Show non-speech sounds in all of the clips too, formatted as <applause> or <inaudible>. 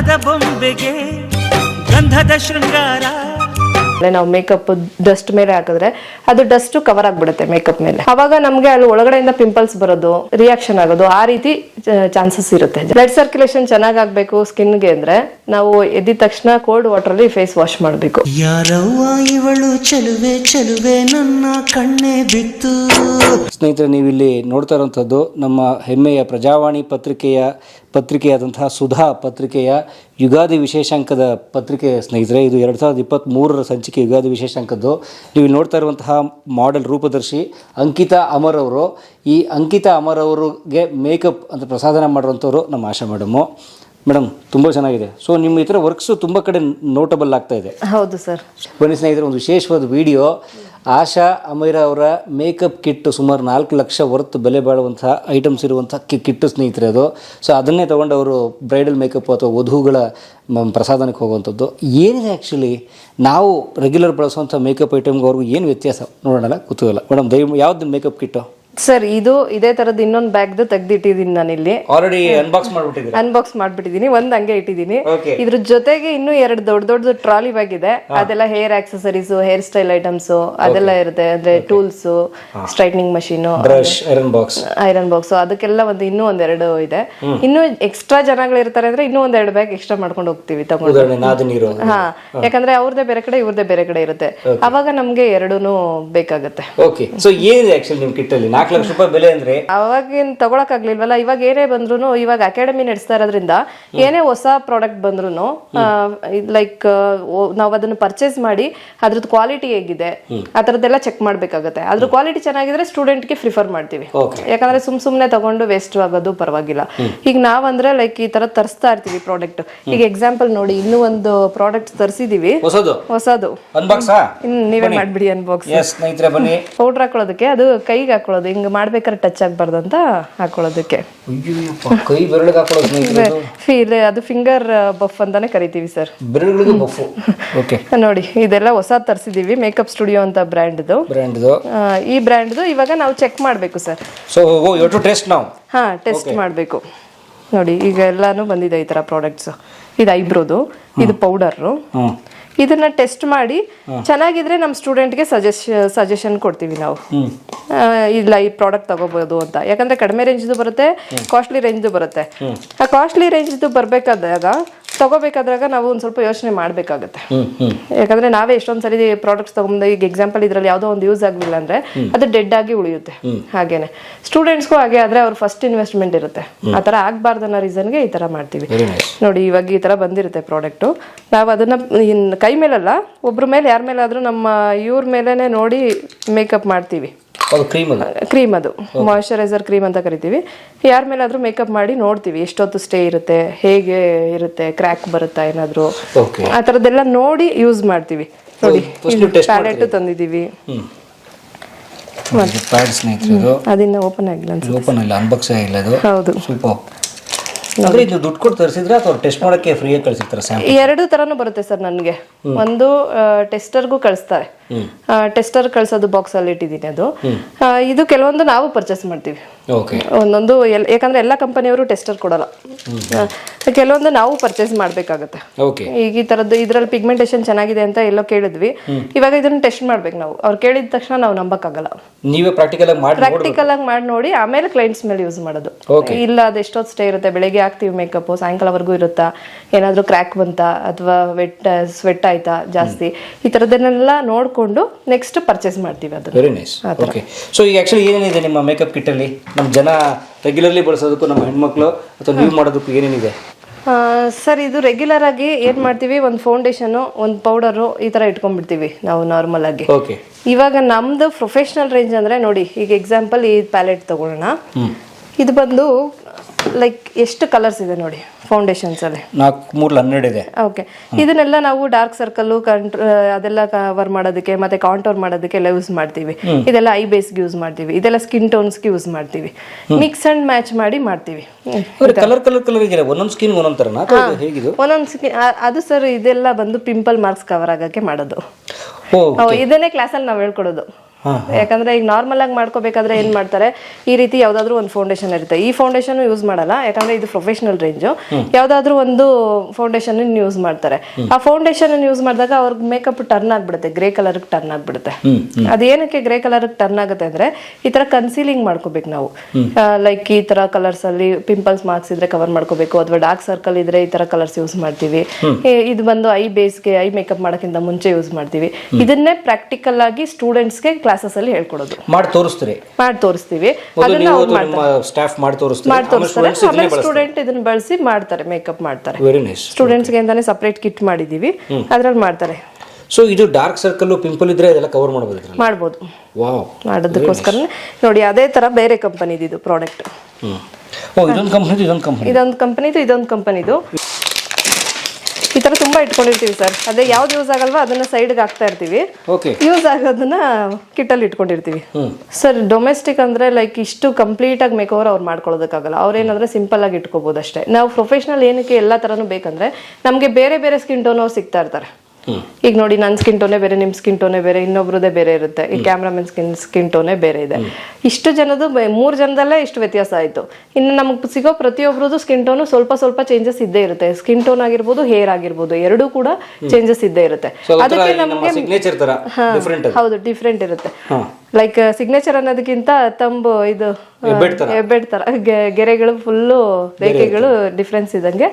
ಅಂದದ ಬೊಂಬೆಗೆ, ಗಂಧದ ಶೃಂಗಾರ. ನಾವು ಮೇಕಪ್ ಡಸ್ಟ್ ಮೇಲೆ ಹಾಕಿದ್ರೆ ಅದು ಡಸ್ಟ್ ಕವರ್ ಆಗ್ಬಿಡುತ್ತೆ ಮೇಕಪ್ ಮೇಲೆ. ಅವಾಗ ನಮ್ಗೆ ಅಲ್ಲಿ ಒಳಗಡೆಯಿಂದ ಪಿಂಪಲ್ಸ್ ಬರೋದು ರಿಯಾಕ್ಷನ್ ಆಗೋದು, ಆ ರೀತಿ, ಚಾನ್ಸಸ್ ಇರುತ್ತೆ. ಬ್ಲಡ್ ಸರ್ಕ್ಯುಲೇಷನ್ ಚೆನ್ನಾಗ್ ಆಗ್ಬೇಕು ಸ್ಕಿನ್ಗೆ ಅಂದ್ರೆ. ನಾವು ಎದ್ದಿದ ತಕ್ಷಣ ಕೋಲ್ಡ್ ವಾಟರ್ ಅಲ್ಲಿ ಫೇಸ್ ವಾಶ್ ಮಾಡಬೇಕು. ಯಾರವ್ವ ಇವಳು? ಚಲುವೆ ಚೆಲುವೆ ನನ್ನ ಕಣ್ಣೆ ಬಿತ್ತು ಸ್ನೇಹಿತರೆ ನೀವು ಇಲ್ಲಿ ನೋಡ್ತಾ ಇರುವಂಥದ್ದು ನಮ್ಮ ಹೆಮ್ಮೆಯ ಪ್ರಜಾವಾಣಿ ಪತ್ರಿಕೆಯ ಪತ್ರಿಕೆಯಾದಂತಹ ಸುಧಾ ಪತ್ರಿಕೆಯ ಯುಗಾದಿ ವಿಶೇಷಾಂಕದ ಪತ್ರಿಕೆ ಸ್ನೇಹಿತರೆ. ಇದು ಎರಡು ಸಾವಿರದ ಇಪ್ಪತ್ತ್ಮೂರರ ಸಂಚಿಕೆ ಯುಗಾದಿ ವಿಶೇಷಾಂಕದ್ದು. ನೀವು ಇಲ್ಲಿ ನೋಡ್ತಾ ಇರುವಂತಹ ಮಾಡೆಲ್ ರೂಪದರ್ಶಿ ಅಂಕಿತಾ ಅಮರ್ ಅವರು. ಈ ಅಂಕಿತಾ ಅಮರ್ ಅವರಿಗೆ ಮೇಕಪ್ ಅಂತ ಪ್ರಸಾದನ ಮಾಡುವಂಥವ್ರು ನಮ್ಮ ಆಶಾ ಮೇಡಮು ಮೇಡಮ್ ತುಂಬ ಚೆನ್ನಾಗಿದೆ. ಸೊ ನಿಮ್ಮ ಈ ಥರ ವರ್ಕ್ಸು ತುಂಬ ಕಡೆ ನೋಟಬಲ್ ಆಗ್ತಾ ಇದೆ. ಹೌದು ಸರ್ ಬನ್ನಿ ಸ್ನೇಹಿತರೆ ಒಂದು ವಿಶೇಷವಾದ ವಿಡಿಯೋ ಆಶಾ ಅಮೀರಾ ಅವರ ಮೇಕಪ್ ಕಿಟ್ ಸುಮಾರು ನಾಲ್ಕು ಲಕ್ಷ ವರ್ತ್ ಬೆಲೆ ಬಾಳುವಂತಹ ಐಟಮ್ಸ್ ಇರುವಂಥ ಕಿ ಕಿಟ್ಟು ಸ್ನೇಹಿತರೆ ಅದು. ಸೊ ಅದನ್ನೇ ತಗೊಂಡು ಅವರು ಬ್ರೈಡಲ್ ಮೇಕಪ್ ಅಥವಾ ವಧುಗಳ ಪ್ರಸಾದನಕ್ಕೆ ಹೋಗುವಂಥದ್ದು. ಏನಿದೆ ಆ್ಯಕ್ಚುಲಿ ನಾವು ರೆಗ್ಯುಲರ್ ಬಳಸುವಂಥ ಮೇಕಪ್ ಐಟಮ್ಗೆ ಅವ್ರಿಗೂ ಏನು ವ್ಯತ್ಯಾಸ? ನೋಡೋಣ ಕುತೂಹಲ ಮೇಡಮ್ ದಯ ಯಾವ್ದು ಮೇಕಪ್ ಕಿಟ್ಟು ಸರ್ ಇದು ಇದೇ ತರದ ಇನ್ನೊಂದು ಬ್ಯಾಗ್ದು ತೆಗ್ದಿಟ್ಟಿದ್ದೀನಿ ನಾನು ಇಲ್ಲಿ ಆಲ್ರೆಡಿ ಅನ್ಬಾಕ್ಸ್ ಮಾಡ್ಬಿಟ್ಟಿದ್ದೀನಿ ಅನ್ಬಾಕ್ಸ್ ಮಾಡ್ಬಿಟ್ಟಿದೀನಿ ಒಂದ್ ಹಂಗೆ ಇಟ್ಟಿದ್ದೀನಿ Okay. ಇದ್ರ ಜೊತೆಗೆ ಇನ್ನೂ ಎರಡು ದೊಡ್ಡ ದೊಡ್ಡ ಟ್ರಾಲಿ ಬ್ಯಾಗ್ ಇದೆ. ಅದೆಲ್ಲ hair accessories hair style items ಅದೆಲ್ಲ ಇರುತ್ತೆ. ಅಂದ್ರೆ tools straightening machine brush iron box iron box ಅದಕ್ಕೆಲ್ಲ ಒಂದು ಇನ್ನೂ ಒಂದೆರಡು ಇದೆ. ಇನ್ನು ಎಕ್ಸ್ಟ್ರಾ ಜನಗಳು ಇರ್ತಾರೆ ಅಂದ್ರೆ ಇನ್ನೂ ಒಂದೆರಡು ಬ್ಯಾಗ್ ಎಕ್ಸ್ಟ್ರಾ ಮಾಡ್ಕೊಂಡು ಹೋಗ್ತೀವಿ ತಗೊಂಡು. ಉದಾಹರಣೆ ನಾದ ನೀರು ಹಾ. ಯಾಕಂದ್ರೆ ಅವ್ರದೇ ಬೇರೆ ಕಡೆ ಇವ್ರದೇ ಬೇರೆ ಕಡೆ ಇರುತ್ತೆ. ಅವಾಗ ನಮ್ಗೆ ಎರಡೂನು ಬೇಕಾಗುತ್ತೆ. ಓಕೆ ಸೊ ಏನಿದೆ ನಿಮ್ ನಿಮ್ಮ ಕಿಟ್ಟಲ್ಲಿ ನಾಲ್ಕು ಲಕ್ಷ ರೂಪಾಯಿ ಬೆಲೆ ಅಂದರೆ? ಅವಾಗಿನ್ ತಗೊಳಕ್ ಆಗ್ಲಿಲ್ವಲ್ಲ ಇವಾಗ ಏನೇ ಬಂದ್ರು ಇವಾಗ ಅಕಾಡೆಮಿ ನಡೆಸ್ತಾ ಇರೋದ್ರಿಂದ ಏನೇ ಹೊಸ ಪ್ರಾಡಕ್ಟ್ ಬಂದ್ರು ಲೈಕ್ ನಾವ್ ಅದನ್ನ ಪರ್ಚೇಸ್ ಮಾಡಿ ಅದ್ರದ್ದು ಕ್ವಾಲಿಟಿ ಹೇಗಿದೆ ಆ ಥರದ್ದೆಲ್ಲ ಚೆಕ್ ಮಾಡ್ಬೇಕಾಗತ್ತೆ. ಅದ್ರ ಕ್ವಾಲಿಟಿ ಚೆನ್ನಾಗಿದ್ರೆ ಸ್ಟೂಡೆಂಟ್ಗೆ ಪ್ರಿಫರ್ ಮಾಡ್ತೀವಿ. ಯಾಕಂದ್ರೆ ಸುಮ್ ಸುಮ್ನೆ ತಗೊಂಡು ವೇಸ್ಟ್ ಆಗೋದು ಪರವಾಗಿಲ್ಲ. ಈಗ ನಾವಂದ್ರೆ ಲೈಕ್ ಈ ತರ ತರಿಸ್ತಾ ಇರ್ತೀವಿ ಪ್ರಾಡಕ್ಟ್ ಈಗ ಎಕ್ಸಾಂಪಲ್ ನೋಡಿ ಇನ್ನೂ ಒಂದು ಪ್ರಾಡಕ್ಟ್ ತರಿಸಿದೀವಿ. ಹೊಸದು? ಹೊಸದು. ನೀವೇ ಮಾಡ್ಬಿಡಿ ಅನ್ಬಾಕ್ಸ್ ಎಸ್ ಸ್ನೇಹಿತರೆ ಬನ್ನಿ. ಪೌಡರ್ ಹಾಕೊಳ್ಳೋದಕ್ಕೆ ಅದು ಕೈಗೆ ಹಾಕೊಳ್ಳೋದು ಹಿಂಗ್ ಮಾಡ್ಬೇಕಾದ್ರೆ ಟಚ್ ಆಗ್ಬಾರ್ದು ಅಂತ ಹಾಕೊಳ್ಳೋದಕ್ಕೆ. ಕೈ ಬೆರಳಿಗೆ ಹಾಕೊಳ್ಳೋದು. ಫೀಲ್ ಅದು ಫಿಂಗರ್ ಬಫ್ ಅಂತಾನೆ ಕರಿತೀವಿ ಸರ್ ಬೆರಳಿಗೆ ಬಫ್ ಓಕೆ ನೋಡಿ ಇದೆಲ್ಲ ಹೊಸ ತರಿಸಿದೀವಿ ಮೇಕಪ್ ಸ್ಟುಡಿಯೋ ಅಂತ ಬ್ರ್ಯಾಂಡ್ದು. ಬ್ರ್ಯಾಂಡ್ದು. ಈ ಬ್ರ್ಯಾಂಡ್ದು ಇವಾಗ ನಾವು ಚೆಕ್ ಮಾಡಬೇಕು sir so you to test ನಾವು ಹಾ ಟೆಸ್ಟ್ ಮಾಡಬೇಕು. ನೋಡಿ ಈಗ ಎಲ್ಲಾನು ಬಂದಿದೆ ಈ ತರ ಪ್ರಾಡಕ್ಟ್ಸ್ ಇದು ಐಬ್ರೋದು ಇದು ಪೌಡರು ಇದನ್ನ ಟೆಸ್ಟ್ ಮಾಡಿ ಚೆನ್ನಾಗಿದ್ರೆ ನಮ್ಮ ಸ್ಟೂಡೆಂಟ್ಗೆ ಸಜೆಶ್ ಸಜೆಷನ್ ಕೊಡ್ತೀವಿ ನಾವು. ಇಲ್ಲ ಈ ಪ್ರಾಡಕ್ಟ್ ತಗೋಬಹುದು ಅಂತ. ಯಾಕಂದ್ರೆ ಕಡಿಮೆ ರೇಂಜ್ದು ಬರುತ್ತೆ ಕಾಸ್ಟ್ಲಿ ರೇಂಜ್ದು ಬರುತ್ತೆ. ಆ ಕಾಸ್ಟ್ಲಿ ರೇಂಜ್ದು ಬರ್ಬೇಕಾದಾಗ ತಗೋಬೇಕಾದಾಗ ನಾವು ಒಂದು ಸ್ವಲ್ಪ ಯೋಚನೆ ಮಾಡಬೇಕಾಗತ್ತೆ. ಯಾಕಂದ್ರೆ ನಾವೇ ಎಷ್ಟೊಂದ್ ಸರಿ ಪ್ರಾಡಕ್ಟ್ಸ್ ತಗೊಂಡು ಈಗ ಎಕ್ಸಾಂಪಲ್ ಇದ್ರಲ್ಲಿ ಯಾವುದೋ ಒಂದು ಯೂಸ್ ಆಗಲಿಲ್ಲ ಅಂದ್ರೆ ಅದು ಡೆಡ್ ಆಗಿ ಉಳಿಯುತ್ತೆ. ಹಾಗೇನೆ. ಸ್ಟೂಡೆಂಟ್ಸ್ಗೂ ಹಾಗೆ ಆದ್ರೆ ಅವ್ರ ಫಸ್ಟ್ ಇನ್ವೆಸ್ಟ್ಮೆಂಟ್ ಇರುತ್ತೆ. ಆ ತರ ಆಗ್ಬಾರ್ದು ಅನ್ನೋ ರೀಸನ್ಗೆ ಈ ತರ ಮಾಡ್ತೀವಿ. ನೋಡಿ ಇವಾಗ ಈ ತರ ಬಂದಿರುತ್ತೆ ಪ್ರಾಡಕ್ಟು ನಾವು ಅದನ್ನ ಇನ್ ಕೈ ಮೇಲಲ್ಲ ಒಬ್ರ ಮೇಲೆ ಯಾರ ಮೇಲಾದ್ರೂ ನಮ್ಮ ಇವ್ರ ಮೇಲೇನೆ ನೋಡಿ ಮೇಕಪ್ ಮಾಡ್ತೀವಿ. ಕ್ರೀಮ್ ಅದು. ಮಾಯಶ್ಚರೈಸರ್ ಕ್ರೀಮ್ ಅಂತ ಕರಿತೀವಿ. ಯಾರ ಮೇಲಾದ್ರೂ ಮೇಕಪ್ ಮಾಡಿ ನೋಡ್ತೀವಿ ಎಷ್ಟೊತ್ತು ಸ್ಟೇ ಇರುತ್ತೆ ಹೇಗೆ ಇರುತ್ತೆ ಕ್ರ್ಯಾಕ್ ಬರುತ್ತಾ ಏನಾದ್ರು. ಆ ಥರದ್ದೆಲ್ಲ ನೋಡಿ ಯೂಸ್ ಮಾಡ್ತೀವಿ. ನೋಡಿ ಪ್ಯಾಲೆಟ್ ತಂದಿದೀವಿ ಪ್ಯಾಡ್ ಸ್ನೇಹಿತರೆ ಅದಿನ್ನ ಓಪನ್ ಆಗಿಲ್ಲ ಅನ್ಸುತ್ತೆ. ಓಪನ್ ಇಲ್ಲ ಅನ್ಬಾಕ್ಸ್ ಇಲ್ಲ ಅದು ಹೌದು. ಸೂಪರ್ ಅಂದ್ರೆ ಇದು ದುಡ್ಡು ಕೊಟ್ಟು ತರಿಸಿದ್ರೆ ಅಥವಾ ಟೆಸ್ಟ್ ಮಾಡಕ್ಕೆ ಫ್ರೀಯಾಗಿ ಕಳಿಸಿರ್ತಾರೆ ಸ್ಯಾಮ್ ಎರಡು ತರನು ಬರುತ್ತೆ ಸರ್ ನನಗೆ. ಒಂದು ಟೆಸ್ಟರ್ಗೂ ಕಳಿಸ್ತಾರೆ. ಟೆಸ್ಟರ್ ಕಳ್ಸೋದು ಬಾಕ್ಸ್ ಅಲ್ಲಿ ಇಟ್ಟಿದ್ದೀನಿ ಅದು. ಇದು ಕೆಲವೊಂದು ನಾವು ಪರ್ಚೇಸ್ ಮಾಡ್ತೀವಿ. ಒಂದೊಂದು ಯಾಕಂದ್ರೆ ಎಲ್ಲ ಕಂಪನಿಯವರು ಟೆಸ್ಟರ್ ಕೊಡಲ್ಲ. ಕೆಲವೊಂದು ನಾವು ಪರ್ಚೇಸ್ ಮಾಡ್ಬೇಕಾಗತ್ತೆ. ಈಗ ಈ ತರದ್ದು ಇದ್ರಲ್ಲಿ ಪಿಗ್ಮೆಂಟೇಶನ್ ಚೆನ್ನಾಗಿದೆ ಅಂತ ಎಲ್ಲೋ ಕೇಳಿದ್ವಿ. ಇವಾಗ ಇದನ್ನ ಟೆಸ್ಟ್ ಮಾಡ್ಬೇಕು ನಾವು. ಅವ್ರು ಕೇಳಿದ ತಕ್ಷಣ ನಾವು ನಂಬಕ್ಕಾಗಲ್ಲ. ನೀವೇ ಪ್ರಾಕ್ಟಿಕಲ್ ಆಗಿ ಪ್ರಾಕ್ಟಿಕಲ್ ಆಗಿ ಮಾಡಿ ನೋಡಿ ಆಮೇಲೆ ಕ್ಲೈಂಟ್ಸ್ ಮೇಲೆ ಯೂಸ್ ಮಾಡೋದು. ಇಲ್ಲ ಅದು ಎಷ್ಟೊತ್ತು ಸ್ಟೇ ಇರುತ್ತೆ ಬೆಳಿಗ್ಗೆ ಹಾಕ್ತೀವಿ ಮೇಕಪ್ ಸಾಯಂಕಾಲವರೆಗೂ ಇರುತ್ತಾ? ಏನಾದ್ರೂ ಕ್ರ್ಯಾಕ್ ಬಂತಾ? ಅಥವಾ ವೆಟ್ ಸ್ವೆಟ್ ಆಯ್ತಾ ಜಾಸ್ತಿ? ಈ ತರದನ್ನೆಲ್ಲ ನೋಡ್ಕೊಂಡು ನೆಕ್ಸ್ಟ್ ಪರ್ಚೇಸ್ ಮಾಡ್ತೀವಿ ಅದು ವೆರಿ ನೈಸ್ ಓಕೆ ಸೊ ಈಗ ಆ್ಯಕ್ಚುಲಿ ಏನೇನಿದೆ ನಿಮ್ಮ ಮೇಕಪ್ ಕಿಟ್ಟಲ್ಲಿ ನಮ್ಮ ಜನ ರೆಗ್ಯುಲರ್ಲಿ ಬಳಸೋದಕ್ಕೂ ನಮ್ಮ ಹೆಣ್ಮಕ್ಳು ಅಥವಾ ನೀವು ಮಾಡೋದಕ್ಕೂ ಏನೇನಿದೆ? ಸರ್ ಇದು ರೆಗ್ಯುಲರ್ ಆಗಿ ಏನ್ ಮಾಡ್ತೀವಿ? ಒಂದು ಫೌಂಡೇಶನು ಒಂದು ಪೌಡರು ಈ ತರ ಇಟ್ಕೊಂಡ್ಬಿಡ್ತೀವಿ ನಾವು ನಾರ್ಮಲ್ ಆಗಿ. ಓಕೆ ಇವಾಗ ನಮ್ದು ಪ್ರೊಫೆಷನಲ್ ರೇಂಜ್ ಅಂದ್ರೆ ನೋಡಿ ಈಗ ಎಕ್ಸಾಂಪಲ್ ಈ ಪ್ಯಾಲೆಟ್ ತಗೊಳ್ಳೋಣ. ಇದು ಬಂದು ಲೈಕ್ ಎಷ್ಟು ಕಲರ್ಸ್ ಇದೆ ನೋಡಿ ಫೌಂಡೇಶನ್ಸ್ ಅಲ್ಲಿ? ನಾಲ್ಕು ಮೂರು ಹನ್ನೆರಡು ಇದೆ. ಓಕೆ ಇದನ್ನೆಲ್ಲ ನಾವು ಡಾರ್ಕ್ ಸರ್ಕಲ್ ಕಂಟ್ರ ಅದೆಲ್ಲ ಕವರ್ ಮಾಡೋದಕ್ಕೆ ಮತ್ತೆ ಕಾಂಟೋರ್ ಮಾಡೋದಕ್ಕೆ ಎಲ್ಲ ಯೂಸ್ ಮಾಡ್ತೀವಿ. ಇದೆಲ್ಲ ಐ ಬೇಸ್ಗೆ ಯೂಸ್ ಮಾಡ್ತೀವಿ. ಇದೆಲ್ಲ ಸ್ಕಿನ್ ಟೋನ್ಸ್ಗೆ ಯೂಸ್ ಮಾಡ್ತೀವಿ. ಮಿಕ್ಸ್ ಅಂಡ್ ಮ್ಯಾಚ್ ಮಾಡಿ ಮಾಡ್ತೀವಿ. ಕಲರ್ ಕಲರ್ ಕಲರ್ ಇದೆ ಒಂದೊಂದು ಸ್ಕಿನ್ ಒಂದೊಂದು ಥರನಾ ಅಥವಾ ಹೇಗಿದು? ಒಂದೊಂದು ಸ್ಕಿನ್ ಅದು ಸರ್ ಇದೆಲ್ಲ ಬಂದು ಪಿಂಪಲ್ ಮಾರ್ಕ್ಸ್ ಕವರ್ ಆಗಕ್ಕೆ ಮಾಡೋದು. ಇದನ್ನೇ ಕ್ಲಾಸಲ್ಲಿ ನಾವು ಹೇಳ್ಕೊಡೋದು. ಯಾಕಂದ್ರೆ ಈಗ ನಾರ್ಮಲ್ ಆಗಿ ಮಾಡ್ಕೋಬೇಕಾದ್ರೆ ಏನ್ ಮಾಡ್ತಾರೆ? ಈ ರೀತಿ ಯಾವ್ದಾದ್ರು ಒಂದು ಫೌಂಡೇಶನ್ ಇರುತ್ತೆ. ಈ ಫೌಂಡೇಶನ್ ಯೂಸ್ ಮಾಡಲ್ಲ ಯಾಕಂದ್ರೆ ಇದು ಪ್ರೊಫೆಷನಲ್ ರೇಂಜ್ ಯಾವ್ದಾದ್ರು ಒಂದು ಫೌಂಡೇಶನ್ ಯೂಸ್ ಮಾಡ್ತಾರೆ. ಆ ಫೌಂಡೇಶನ್ ಯೂಸ್ ಮಾಡಿದಾಗ ಅವ್ರಿಗೆ ಮೇಕಪ್ ಟರ್ನ್ ಆಗ್ಬಿಡುತ್ತೆ ಗ್ರೇ ಕಲರ್ ಟರ್ನ್ ಆಗ್ಬಿಡುತ್ತೆ. ಅದೇನಕ್ಕೆ ಗ್ರೇ ಕಲರ್ ಟರ್ನ್ ಆಗುತ್ತೆ ಅಂದ್ರೆ ಈ ತರ ಕನ್ಸೀಲಿಂಗ್ ಮಾಡ್ಕೋಬೇಕು ನಾವು. ಲೈಕ್ ಈ ತರ ಕಲರ್ಸ್ ಅಲ್ಲಿ ಪಿಂಪಲ್ಸ್ ಮಾರ್ಕ್ಸ್ ಇದ್ರೆ ಕವರ್ ಮಾಡ್ಕೋಬೇಕು ಅಥವಾ ಡಾರ್ಕ್ ಸರ್ಕಲ್ ಇದ್ರೆ ಈ ತರ ಕಲರ್ಸ್ ಯೂಸ್ ಮಾಡ್ತೀವಿ. ಇದು ಬಂದು ಐ ಬೇಸ್ಗೆ ಐ ಮೇಕಪ್ ಮಾಡೋಕ್ಕಿಂತ ಮುಂಚೆ ಯೂಸ್ ಮಾಡ್ತೀವಿ. ಇದನ್ನೇ ಪ್ರಾಕ್ಟಿಕಲ್ ಆಗಿ ಸ್ಟೂಡೆಂಟ್ಸ್ಗೆ ಕ್ಲಾಸಸ್ ಅಲ್ಲಿ ಹೇಳ್ಕೊಡೋದು. ಮಾಡಿ ತೋರಿಸ್ತೀರಿ. ಮಾಡಿ ತೋರಿಸ್ತೀವಿ. ಅದನ್ನ ಅವ್ರು ಸ್ಟಾಫ್ ಮಾಡಿ ತೋರಿಸ್ತೀರಿ. ಮಾಡಿ ತೋರಿಸ್ತಾರೆ. ಸ್ಟೂಡೆಂಟ್ಸ್ ಆಮೇಲೆ ಸ್ಟೂಡೆಂಟ್ ಇದನ್ನ ಬಳಸಿ ಮಾಡ್ತಾರೆ ಮೇಕಪ್ ಮಾಡ್ತಾರೆ. ವೆರಿ ನೈಸ್ ಸ್ಟೂಡೆಂಟ್ಸ್ಗೆ ಅಂತಾನೆ ಸಪ್ರೇಟ್ ಕಿಟ್ ಮಾಡಿದೀವಿ. ಅದ್ರಲ್ಲಿ ಮಾಡ್ತಾರೆ. ಸೊ ಇದು ಡಾರ್ಕ್ ಸರ್ಕಲ್ ಪಿಂಪಲ್ ಇದ್ರೆ ಅದೆಲ್ಲ ಕವರ್ ಮಾಡಬಹುದು ಮಾಡಬಹುದು ವಾವ್ ಮಾಡೋದಕ್ಕೋಸ್ಕರ ನೋಡಿ ಅದೇ ತರ ಬೇರೆ ಕಂಪನಿದು ಇದು ಪ್ರಾಡಕ್ಟ್ ಓ ಇದೊಂದು ಕಂಪನಿ ಇದೊಂದು ಕಂಪನಿ ಇದೊಂದು ಕಂಪನಿದು ಇದೊಂದು ಕಂಪನಿದು ಇಟ್ಕೊಂಡಿರ್ತೀವಿ ಸರ್. ಅದೇ ಯಾವ್ದು ಯೂಸ್ ಆಗಲ್ವಾ ಅದನ್ನ ಸೈಡ್ಗೆ ಹಾಕ್ತಾ ಇರ್ತೀವಿ. ಓಕೆ ಯೂಸ್ ಆಗೋದನ್ನ ಕಿಟ್ಟಲ್ಲಿ ಇಟ್ಕೊಂಡಿರ್ತೀವಿ. ಸರ್ ಡೊಮೆಸ್ಟಿಕ್ ಅಂದ್ರೆ ಲೈಕ್ ಇಷ್ಟು ಕಂಪ್ಲೀಟ್ ಆಗಿ ಮೇಕ್ ಓವರ್ ಅವ್ರು ಮಾಡ್ಕೊಳ್ಳೋದಕ್ಕಾಗಲ್ಲ. ಅವ್ರೇನಂದ್ರೆ ಸಿಂಪಲ್ ಆಗಿ ಇಟ್ಕೋಬಹುದು ಅಷ್ಟೇ. ನಾವು ಪ್ರೊಫೆಷನಲ್ ಏನಕ್ಕೆ ಎಲ್ಲಾ ತರನು ಬೇಕಂದ್ರೆ ನಮ್ಗೆ ಬೇರೆ ಬೇರೆ ಸ್ಕಿನ್ ಟೋನ್ ಅವ್ರು ಸಿಗ್ತಾ ಇರ್ತಾರೆ. ಈಗ ನೋಡಿ ನನ್ನ ಸ್ಕಿನ್ ಟೋನೆ ಬೇರೆ ನಿಮ್ ಸ್ಕಿನ್ ಟೋನೆ ಬೇರೆ ಇನ್ನೊಬ್ರದೇ ಬೇರೆ ಇರುತ್ತೆ. ಈ ಕ್ಯಾಮ್ರಾಮನ್ ಸ್ಕಿನ್ ಸ್ಕಿನ್ ಟೋನೇ ಬೇರೆ ಇದೆ. ಇಷ್ಟು ಜನದು ಮೂರು ಜನದಲ್ಲೇ ಇಷ್ಟು ವ್ಯತ್ಯಾಸ ಆಯ್ತು. ಇನ್ನು ನಮಗೆ ಸಿಗೋ ಪ್ರತಿಯೊಬ್ಬರದು ಸ್ಕಿನ್ ಟೋನು ಸ್ವಲ್ಪ ಸ್ವಲ್ಪ ಚೇಂಜಸ್ ಇದ್ದೇ ಇರುತ್ತೆ. ಸ್ಕಿನ್ ಟೋನ್ ಆಗಿರ್ಬೋದು ಹೇರ್ ಆಗಿರ್ಬೋದು ಎರಡೂ ಕೂಡ ಚೇಂಜಸ್ ಇದ್ದೇ ಇರುತ್ತೆ. ಅದಕ್ಕೆ ನಮಗೆ ಹೌದು ಡಿಫ್ರೆಂಟ್ ಇರುತ್ತೆ. ಲೈಕ್ ಸಿಗ್ನೇಚರ್ ಅನ್ನೋದಕ್ಕಿಂತ ತಂಬು ಇದು ಬೆಡ್ತಾರ ತರ. ತರ. ಗೆರೆಗಳು ಫುಲ್ಲು ರೇಖೆಗಳು ಡಿಫ್ರೆನ್ಸ್ ಇದ್ದಂಗೆ.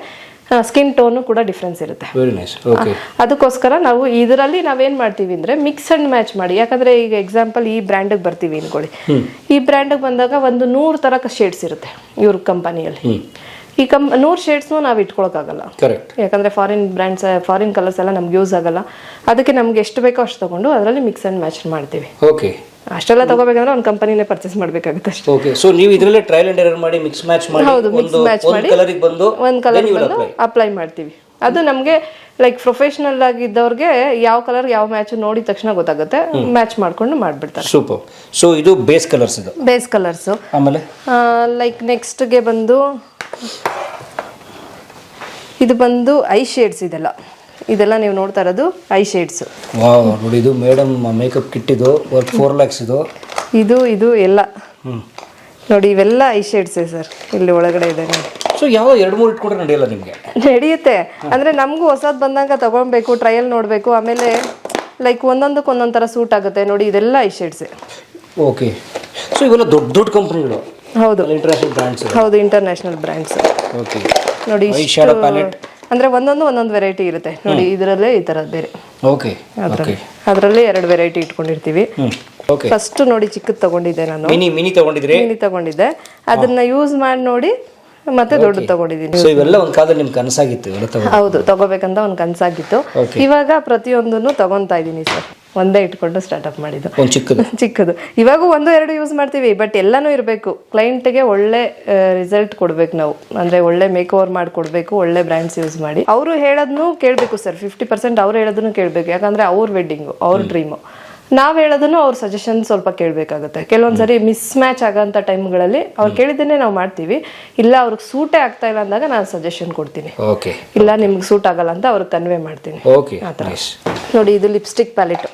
ಸ್ಕಿನ್ ಟೋನು ಕೂಡ ಡಿಫ್ರೆನ್ಸ್ ಇರುತ್ತೆ. ವೆರಿ ನೈಸ್ ಓಕೆ ಅದಕ್ಕೋಸ್ಕರ ನಾವು ಇದರಲ್ಲಿ ನಾವೇನ್ ಮಾಡ್ತೀವಿ ಅಂದ್ರೆ ಮಿಕ್ಸ್ ಅಂಡ್ ಮ್ಯಾಚ್ ಮಾಡಿ. ಯಾಕಂದ್ರೆ ಈಗ ಎಕ್ಸಾಂಪಲ್ ಈ ಬ್ರ್ಯಾಂಡಿಗೆ ಬರ್ತೀವಿ ಅನ್ಕೊಳ್ಳಿ. ಈ ಬ್ರ್ಯಾಂಡಿಗೆ ಬಂದಾಗ ಒಂದು ನೂರು ತರ ಶೇಡ್ಸ್ ಇರುತ್ತೆ ಇವ್ರ ಕಂಪನಿಯಲ್ಲಿ ಈ ಕಂ ನೂರು ಶೇಡ್ಸ್ನೂ ನಾವು ಇಟ್ಕೊಳಕ್ಕಾಗಲ್ಲ. ಕರೆಕ್ಟ್ ಯಾಕಂದ್ರೆ ಫಾರಿನ್ ಬ್ರ್ಯಾಂಡ್ಸ್ ಫಾರಿನ್ ಕಲರ್ಸ್ ಎಲ್ಲ ನಮ್ಗೆ ಯೂಸ್ ಆಗಲ್ಲ. ಅದಕ್ಕೆ ನಮ್ಗೆ ಎಷ್ಟು ಬೇಕೋ ಅಷ್ಟು ತಗೊಂಡು ಅದರಲ್ಲಿ ಮಿಕ್ಸ್ ಅಂಡ್ ಮ್ಯಾಚ್ ಮಾಡ್ತೀವಿ. ಓಕೆ ಅಷ್ಟೆಲ್ಲ ತಗೋಬೇಕಂದ್ರೆ ಒಂದು ಕಂಪನಿನೇ ಪರ್ಚೇಸ್ ಮಾಡ್ಬೇಕಾಗುತ್ತೆ ಅಷ್ಟೇ. ಓಕೆ ಸೊ ನೀವು ಇದರಲ್ಲೇ ಟ್ರಯಲ್ ಅಂಡ್ ಎರರ್ ಮಾಡಿ ಮಿಕ್ಸ್ ಮ್ಯಾಚ್ ಮಾಡಿ ಹೌದು ಮಿಕ್ಸ್ ಒಂದು ಮ್ಯಾಚ್ ಮಾಡಿ ಕಲರಿಗೆ ಬಂದು ಒಂದು ಕಲರ್ ಬಂದು ಅಪ್ಲೈ ಮಾಡ್ತೀವಿ. ಅದು ನಮಗೆ ಲೈಕ್ ಪ್ರೊಫೆಷನಲ್ ಆಗಿದ್ದವ್ರಿಗೆ ಯಾವ ಕಲರ್ ಯಾವ ಮ್ಯಾಚ್ ನೋಡಿದ ತಕ್ಷಣ ಗೊತ್ತಾಗುತ್ತೆ. ಮ್ಯಾಚ್ ಮಾಡ್ಕೊಂಡು ಮಾಡ್ಬಿಡ್ತಾರೆ. ಸೂಪರ್ ಸೊ ಇದು ಬೇಸ್ ಕಲರ್ಸ್ ಇದು. ಬೇಸ್ ಕಲರ್ಸ್ ಆಮೇಲೆ? ಲೈಕ್ ನೆಕ್ಸ್ಟ್ಗೆ ಬಂದು ಇದು ಬಂದು ಐ ಶೇಡ್ಸ್ ಇದೆಲ್ಲ. ಇದೆಲ್ಲ ನೀವು ನೋಡ್ತಾ ಇರೋದು ಐ ಶೇಡ್ಸ್ ನೋಡಿ ಇದು ಮೇಡಮ್ ಮೇಕಪ್ ಕಿಟ್ ಇದು ಫೋರ್ ಲ್ಯಾಕ್ಸ್ ಇದು. ಇದು ಇದು ಎಲ್ಲ. ನೋಡಿ ಇವೆಲ್ಲ ಐ ಶೇಡ್ಸ್ ಸರ್ ಇಲ್ಲಿ ಒಳಗಡೆ ಇದೆ ಸೊ ಯಾವ ಎರಡು ಮೂರು ಇಟ್ಕೊಂಡ್ರೆ ನಡೆಯಲ್ಲ ನಿಮಗೆ? ನಡೆಯುತ್ತೆ. ಅಂದ್ರೆ ನಮಗೂ ಹೊಸದ್ ಬಂದಾಗ ತಗೊಳ್ಬೇಕು ಟ್ರಯಲ್ ನೋಡಬೇಕು ಆಮೇಲೆ ಲೈಕ್ ಒಂದೊಂದಕ್ಕೆ ಒಂದೊಂದ್ ಥರ ಸೂಟ್ ಆಗುತ್ತೆ. ನೋಡಿ ಇದೆಲ್ಲ ಐ ಶೇಡ್ಸೇ ಓಕೆ ಸೊ ಇವೆಲ್ಲ ದೊಡ್ಡ ದೊಡ್ಡ ಕಂಪ್ನಿಗಳು ಹೌದು. ಇಂಟರ್ನ್ಯಾಷನಲ್ ಬ್ರ್ಯಾಂಡ್ಸ್ ಹೌದು ಇಂಟರ್ನ್ಯಾಷನಲ್ ಬ್ರ್ಯಾಂಡ್ಸ್ ಓಕೆ ನೋಡಿ ಐ ಪ್ಯಾಲೆಟ್ ಅಂದ್ರೆ ಒಂದೊಂದು ಒಂದೊಂದು ವೆರೈಟಿ ಇರುತ್ತೆ. ನೋಡಿ ಇದರಲ್ಲೇ ಈ ತರ ಬೇರೆ. ಓಕೆ ಅದರಲ್ಲಿ ಎರಡು ವೆರೈಟಿ ಇಟ್ಕೊಂಡಿರ್ತೀವಿ. ಓಕೆ ಫಸ್ಟ್ ನೋಡಿ ಚಿಕ್ಕದ್ ತಗೊಂಡಿದ್ದೆ ನಾನು. Mini mini ತಗೊಂಡಿದ್ರಿ? ಮಿನಿ ತಗೊಂಡಿದ್ದೆ. ಅದನ್ನ ಯೂಸ್ ಮಾಡಿ ನೋಡಿ ಮತ್ತೆ ದೊಡ್ಡ ತಗೊಂಡಿದ್ದೀನಿ. ಸೊ ಇವೆಲ್ಲ ಒಂದು ಕಾಲದಲ್ಲಿ ನಿಮ್ಗೆ ಕನಸಾಗಿತ್ತು ಹೌದು ತಗೋಬೇಕಂತ ಒಂದ್ ಕನಸಾಗಿತ್ತು. ಇವಾಗ ಪ್ರತಿಯೊಂದನ್ನು ತಗೊಂತಾ ಇದೀನಿ ಸರ್. ಒಂದೇ ಇಟ್ಕೊಂಡು ಸ್ಟಾರ್ಟ್ಅಪ್ ಮಾಡಿದ್ದು. ಚಿಕ್ಕದು. <laughs> ಚಿಕ್ಕದು. ಇವಾಗೂ ಒಂದು ಎರಡು ಯೂಸ್ ಮಾಡ್ತೀವಿ ಬಟ್ ಎಲ್ಲಾನು ಇರಬೇಕು. ಕ್ಲೈಂಟ್ಗೆ ಒಳ್ಳೆ ರಿಸಲ್ಟ್ ಕೊಡ್ಬೇಕು ನಾವು. ಅಂದ್ರೆ ಒಳ್ಳೆ ಮೇಕ್ ಓವರ್ ಮಾಡ್ಕೊಡ್ಬೇಕು ಒಳ್ಳೆ ಬ್ರ್ಯಾಂಡ್ಸ್ ಯೂಸ್ ಮಾಡಿ. ಅವರು ಹೇಳೋದನ್ನು ಕೇಳಬೇಕು ಸರ್ ಫಿಫ್ಟಿ ಪರ್ಸೆಂಟ್ ಅವ್ರು ಹೇಳೋದನ್ನು ಕೇಳಬೇಕು. ಯಾಕಂದ್ರೆ ಅವ್ರ ವೆಡ್ಡಿಂಗು ಅವ್ರ ಡ್ರೀಮು ನಾವ್ ಹೇಳೋದನ್ನು ಅವ್ರ ಸಜೆಷನ್ ಸ್ವಲ್ಪ ಕೇಳಬೇಕಾಗುತ್ತೆ. ಕೆಲವೊಂದ್ಸರಿ ಮಿಸ್ ಮ್ಯಾಚ್ ಆಗೋಂಥ ಟೈಮ್ಗಳಲ್ಲಿ ಅವ್ರು ಕೇಳಿದ್ದನ್ನೇ ನಾವು ಮಾಡ್ತೀವಿ. ಇಲ್ಲ ಅವ್ರಿಗೆ ಸೂಟೇ ಆಗ್ತಾ ಇಲ್ಲ ಅಂದಾಗ ನಾನು ಸಜೆಷನ್ ಕೊಡ್ತೀನಿ. ಓಕೆ ಇಲ್ಲ ನಿಮ್ಗೆ ಸೂಟ್ ಆಗಲ್ಲ ಅಂತ ಅವ್ರಿಗೆ ಕನ್ವೆ ಮಾಡ್ತೀನಿ. ಓಕೆ ನೈಸ್ ನೋಡಿ ಇದು ಲಿಪ್ಸ್ಟಿಕ್ ಪ್ಯಾಲೆಟ್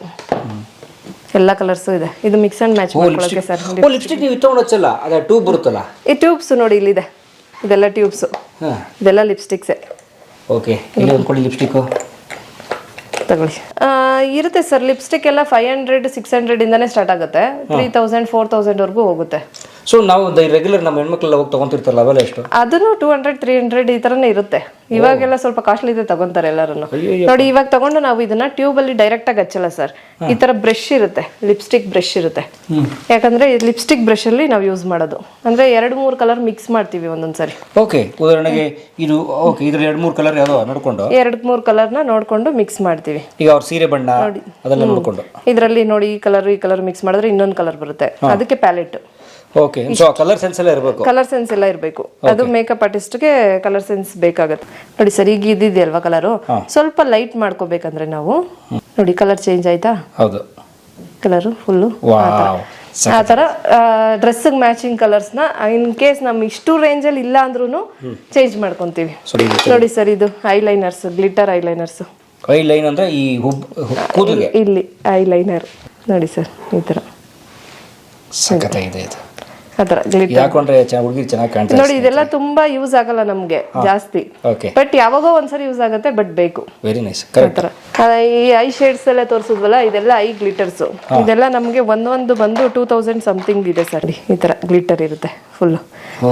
ಎಲ್ಲ ಕಲರ್ಸು ಇದೆ. ಇದು ಮಿಕ್ಸ್ ಅಂಡ್ ಮ್ಯಾಚ್ ಮಾಡ್ಕೊಳ್ಳೋಕೆ ಸರ್ ಓ ಲಿಪ್ಸ್ಟಿಕ್ ನೀವು ಇಟ್ಕೊಂಡು ಹಚ್ಚಲ್ಲ ಅದ ಟ್ಯೂಬ್ ಬರುತ್ತಲ್ಲ? ಈ ಟ್ಯೂಬ್ಸ್ ನೋಡಿ ಇಲ್ಲಿದೆ. ಇದೆಲ್ಲ ಟ್ಯೂಬ್ಸು ಇದೆಲ್ಲ ಲಿಪ್ಸ್ಟಿಕ್ಸೇ ಓಕೆ ಇಲ್ಲಿ ಒಂದು ಕೊಡಿ ಲಿಪ್ಸ್ಟಿಕ್ಕು ತಗೊಳ್ಳಿ. ಇರುತ್ತೆ ಸರ್ ಲಿಪ್ಸ್ಟಿಕ್ ಎಲ್ಲ ಫೈವ್ ಹಂಡ್ರೆಡ್ ಸಿಕ್ಸ್ ಹಂಡ್ರೆಡ್ ಇಂದಾನೆ ಸ್ಟಾರ್ಟ್ ಆಗುತ್ತೆ. ತ್ರೀ ತೌಸಂಡ್ ಫೋರ್ ತೌಸಂಡ್ ವರ್ಗೂ ಹೋಗುತ್ತೆ. ಸೊ ನಾವು ರೆಗ್ಯುಲರ್ ನಮ್ಮ ಹೆಣ್ಮಕ್ಳೆಲ್ಲ ಹೋಗಿ ತಗೊಂತಿರ್ತಾರಲ್ಲ ಅವೆಲ್ಲ ಎಷ್ಟು? ಅದನ್ನು ಟೂ ಹಂಡ್ರೆಡ್ ತ್ರೀ ಹಂಡ್ರೆಡ್ ಈ ತರನೇ ಇರುತ್ತೆ. ಇವಾಗೆಲ್ಲ ಸ್ವಲ್ಪ ಕಾಸ್ಟ್ಲಿ ಇದೆ ತಗೊಂತಾರೆ ಎಲ್ಲರೂ ನೋಡಿ ಇವಾಗ ತಗೊಂಡು ನಾವು ಇದನ್ನ ಟ್ಯೂಬ್ ಅಲ್ಲಿ ಡೈರೆಕ್ಟ್ ಆಗಿ ಹಚ್ಚಲ್ಲ ಸರ್ ಈ ತರ ಬ್ರಷ್ ಇರುತ್ತೆ ಲಿಪ್ಸ್ಟಿಕ್ ಬ್ರಷ್ ಇರುತ್ತೆ. ಯಾಕಂದ್ರೆ ಲಿಪ್ಸ್ಟಿಕ್ ಬ್ರಷ್ ಅಲ್ಲಿ ನಾವು ಯೂಸ್ ಮಾಡೋದು. ಅಂದ್ರೆ ಎರಡು ಮೂರು ಕಲರ್ ಮಿಕ್ಸ್ ಮಾಡ್ತೀವಿ ಒಂದೊಂದ್ಸರಿ ಓಕೆ ಉದಾಹರಣೆಗೆ ಇದು ಓಕೆ ಇದ್ರ ಎರಡು ಮೂರು ಕಲರ್ ಯಾವ್ದೋ ನೋಡ್ಕೊಂಡು. ಎರಡು ಮೂರು ನ ನೋಡ್ಕೊಂಡು ಮಿಕ್ಸ್ ಮಾಡ್ತೀವಿ. ಈಗ ಅವ್ರ ಸೀರೆ ಬಣ್ಣ ಅದೆಲ್ಲ ನೋಡ್ಕೊಂಡು. ಇದರಲ್ಲಿ ನೋಡಿ ಈ ಕಲರ್ ಈ ಕಲರ್ ಮಿಕ್ಸ್ ಮಾಡಿದ್ರೆ ಇನ್ನೊಂದು ಕಲರ್ ಬರುತ್ತೆ. ಅದಕ್ಕೆ palette okay so colour sense ಎಲ್ಲ ಇರಬೇಕು. ಕಲರ್ ಸೆನ್ಸ್ ಎಲ್ಲ ಇರಬೇಕು. ಅದು ಮೇಕಪ್ ಆರ್ಟಿಸ್ಟ್ಗೆ ಕಲರ್ ಸೆನ್ಸ್ ಬೇಕಾಗುತ್ತೆ. ನೋಡಿ ಸರ್ ಈಗ ಇದಿದೆಯಲ್ವಾ ಕಲರು ಸ್ವಲ್ಪ ಲೈಟ್ ಮಾಡ್ಕೋಬೇಕಂದ್ರೆ ನಾವು ನೋಡಿ ಕಲರ್ ಚೇಂಜ್ ಆಯ್ತಾ? ಹೌದು. ಕಲರು ಫುಲ್ಲು ಆ ಥರ. ಡ್ರೆಸ್ಸಿಗೆ ಮ್ಯಾಚಿಂಗ್ ಕಲರ್ಸ್ನ ಇನ್ ಕೇಸ್ ನಮ್ ಇಷ್ಟು ರೇಂಜಲ್ಲಿ ಇಲ್ಲ ಅಂದ್ರೂ ಚೇಂಜ್ ಮಾಡ್ಕೊಂತೀವಿ. ನೋಡಿ ಸರ್ ಇದು eyeliners glitter eyeliners eye line ಅಂದ್ರೆ ಈ ಇಲ್ಲಿ ಐಲೈನರ್ ನೋಡಿ ಸರ್ ಈ ತರ ಸಖತ್ತಾಗಿದೆ ಇದು. ಗ್ಲಿಟರ್ ಯಾಕೊಂಡ್ರೆ ಹುಡುಗಿ ಚೆನ್ನಾಗಿ ಕಾಣ್ತಾ ನೋಡಿ ಇದೆಲ್ಲ ತುಂಬಾ ಯೂಸ್ ಆಗಲ್ಲ ನಮ್ಗೆ ಜಾಸ್ತಿ. ಬಟ್ ಯಾವಾಗೋ ಒಂದ್ಸರಿ ಯೂಸ್ ಆಗುತ್ತೆ ಬಟ್ ಬೇಕು. ವೆರಿ ನೈಸ್ ಈ ಐ ಶೇಡ್ಸ್ ಎಲ್ಲ ತೋರಿಸಿದ್ವಲ್ಲ ಇದೆಲ್ಲ ಐ ಗ್ಲಿಟರ್ಸ್ ಇದೆಲ್ಲ ನಮಗೆ ಒಂದೊಂದು ಬಂದು ಟೂ ತೌಸಂಡ್ ಸಮಥಿಂಗ್ ಇದೆ ಸರ್. ಈ ತರ ಗ್ಲಿಟರ್ ಇರುತ್ತೆ ಫುಲ್